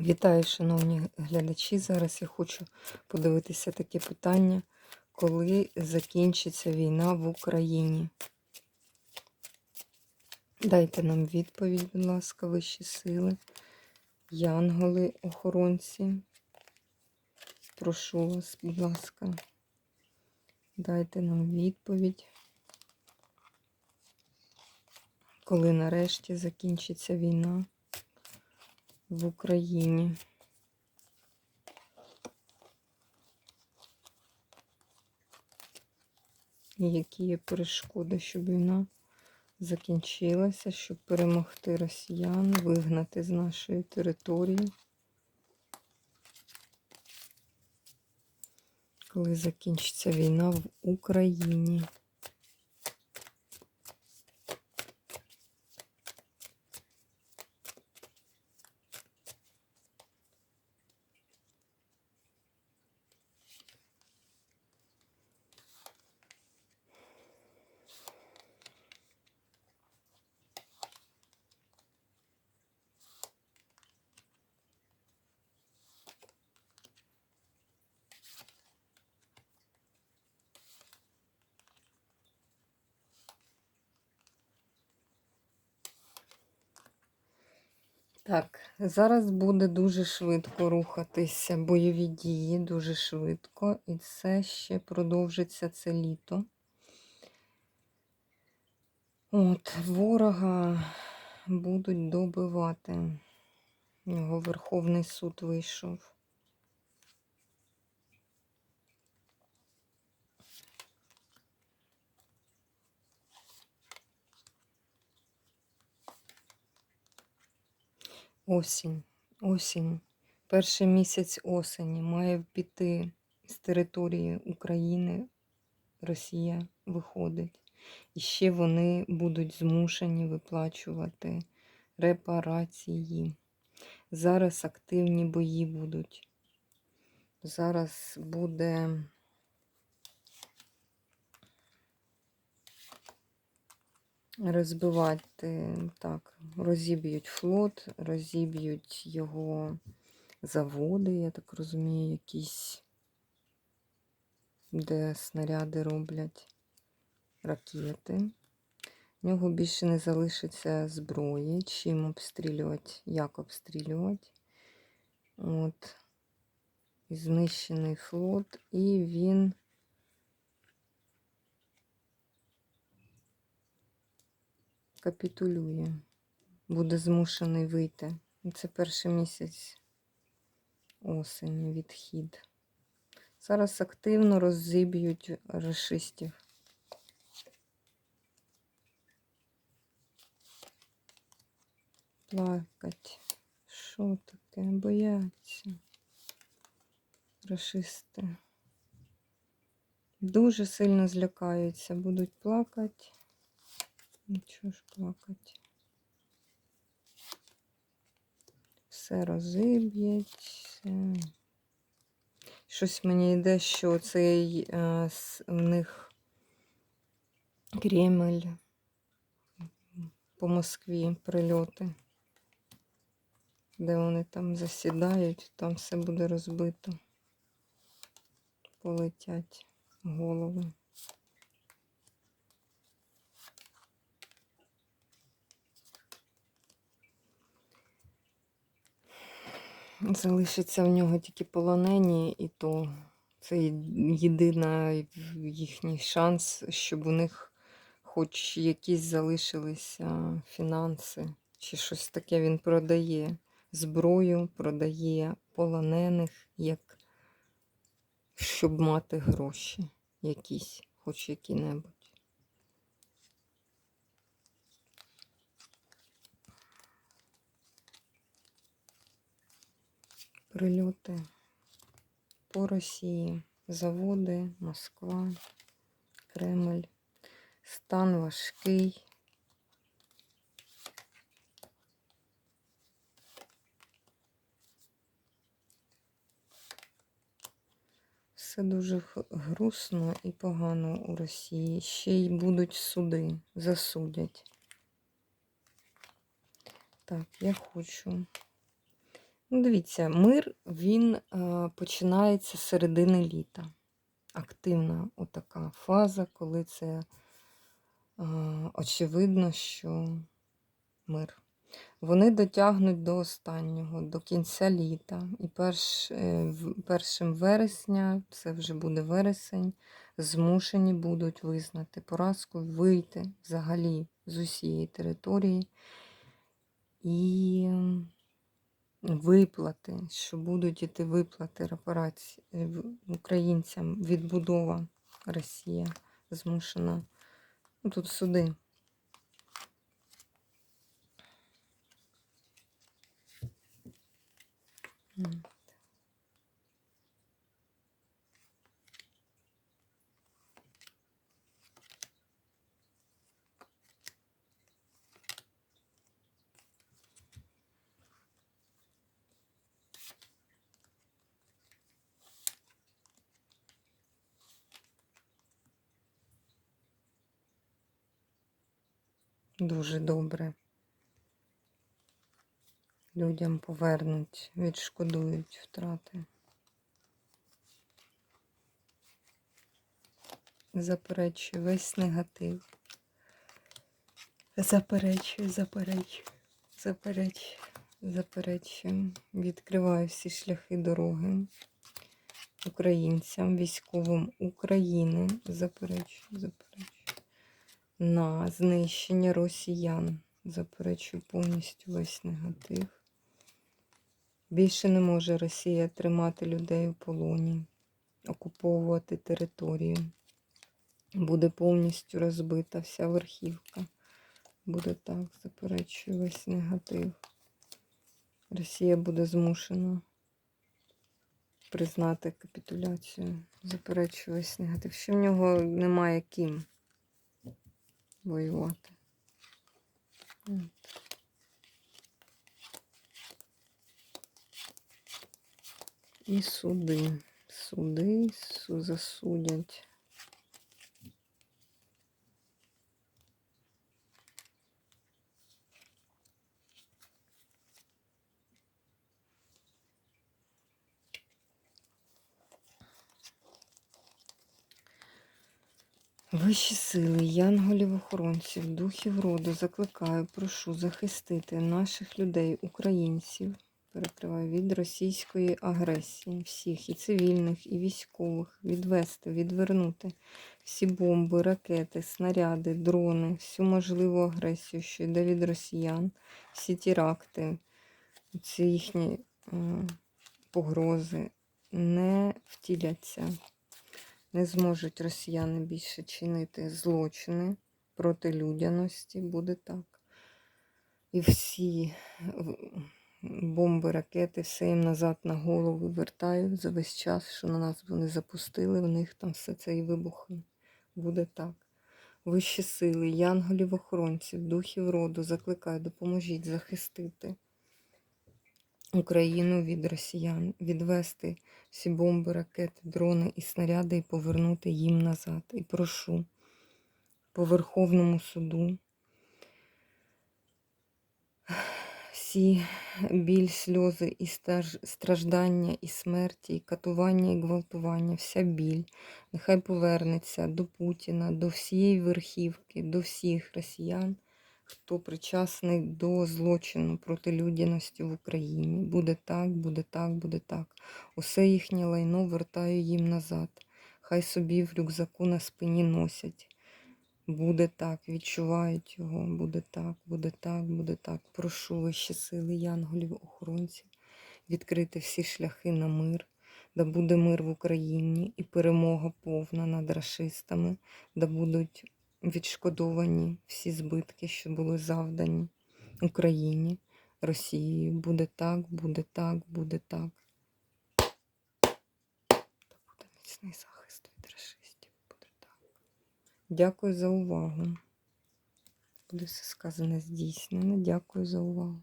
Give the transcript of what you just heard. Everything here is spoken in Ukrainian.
Вітаю, шановні глядачі. Зараз я хочу подивитися таке питання, коли закінчиться війна в Україні. Дайте нам відповідь, будь ласка, вищі сили, янголи, охоронці. Прошу вас, будь ласка, дайте нам відповідь, коли нарешті закінчиться війна в Україні. Які є перешкоди, щоб війна закінчилася, щоб перемогти росіян, вигнати з нашої території. Коли закінчиться війна в Україні. Так, зараз буде дуже швидко рухатися бойові дії, дуже швидко, і це ще продовжиться це літо. От, ворога будуть добивати. Його Верховний суд вийшов. Осінь, осінь, перший місяць осені має піти з території України. Росія виходить. І ще вони будуть змушені виплачувати репарації. Зараз активні бої будуть. Зараз буде розбивати, так, розіб'ють флот, розіб'ють його заводи, я так розумію, якісь, де снаряди роблять ракети. В нього більше не залишиться зброї, чим обстрілювати, як обстрілювати. От. І знищений флот, і він капітулює, буде змушений вийти. Це перший місяць осені, відхід. Зараз активно роззиб'ють рашистів. Плакать. Що таке? Бояться. Рашисти. Дуже сильно злякаються, будуть плакати. Нічого ж плакати. Все розиб'ять. Все. Щось мені йде, що цей е, в них Кремль по Москві прильоти, де вони там засідають, там все буде розбито. Полетять голови. Залишиться в нього тільки полонені, і то це єдиний їхній шанс, щоб у них хоч якісь залишилися фінанси, чи щось таке він продає. Зброю продає полонених, як щоб мати гроші якісь, хоч які-небудь. Прильоти по Росії, заводи, Москва, Кремль, стан важкий. Все дуже грустно і погано у Росії. Ще й будуть суди, засудять. Так, я хочу дивіться, мир він е, починається з середини літа. Активна отака фаза, коли це е, очевидно, що мир. Вони дотягнуть до останнього, до кінця літа. І перш, е, першим вересня, це вже буде вересень, змушені будуть визнати поразку, вийти взагалі з усієї території. І виплати, що будуть іти виплати репарації е, українцям, відбудова Росія змушена. Ну, тут суди. М. Дуже добре. Людям повернуть, відшкодують втрати. Заперечую весь негатив. Заперечую, заперечую, заперечую, заперечую. Відкриваю всі шляхи дороги українцям, військовим України. Заперечую, заперечую. На знищення росіян. Заперечую повністю весь негатив. Більше не може Росія тримати людей у полоні, окуповувати територію. Буде повністю розбита вся верхівка. Буде так, заперечую весь негатив. Росія буде змушена признати капітуляцію. Заперечую весь негатив. Що в нього немає ким воювати. І суди. Суди су- засудять. Вищі сили, янголів охоронців, духів роду закликаю, прошу захистити наших людей, українців, перекриваю від російської агресії, всіх і цивільних, і військових, відвести, відвернути всі бомби, ракети, снаряди, дрони, всю можливу агресію, що йде від росіян, всі теракти, ці їхні е, погрози не втіляться. Не зможуть росіяни більше чинити злочини проти людяності, буде так. І всі бомби, ракети, все їм назад на голову вертаю за весь час, що на нас вони запустили, в них там все це і вибухне. Буде так. Вищі сили, янголів охоронців, духів роду, закликаю, допоможіть захистити Україну від росіян, відвести всі бомби, ракети, дрони і снаряди і повернути їм назад. І прошу по Верховному суду всі біль, сльози і страждання, і смерті, і катування, і гвалтування, вся біль, нехай повернеться до Путіна, до всієї верхівки, до всіх росіян, хто причасний до злочину проти людяності в Україні. Буде так, буде так, буде так. Усе їхнє лайно вертаю їм назад. Хай собі в рюкзаку на спині носять. Буде так, відчувають його, буде так, буде так, буде так. Прошу вищі сили, янголів, охоронців, відкрити всі шляхи на мир, да буде мир в Україні і перемога повна над рашистами, да будуть відшкодовані всі збитки, що були завдані Україні, Росією. Буде так, буде так, буде так. Та буде міцний захист від рашистів. Буде так. Дякую за увагу. Буде все сказане здійснено. Дякую за увагу.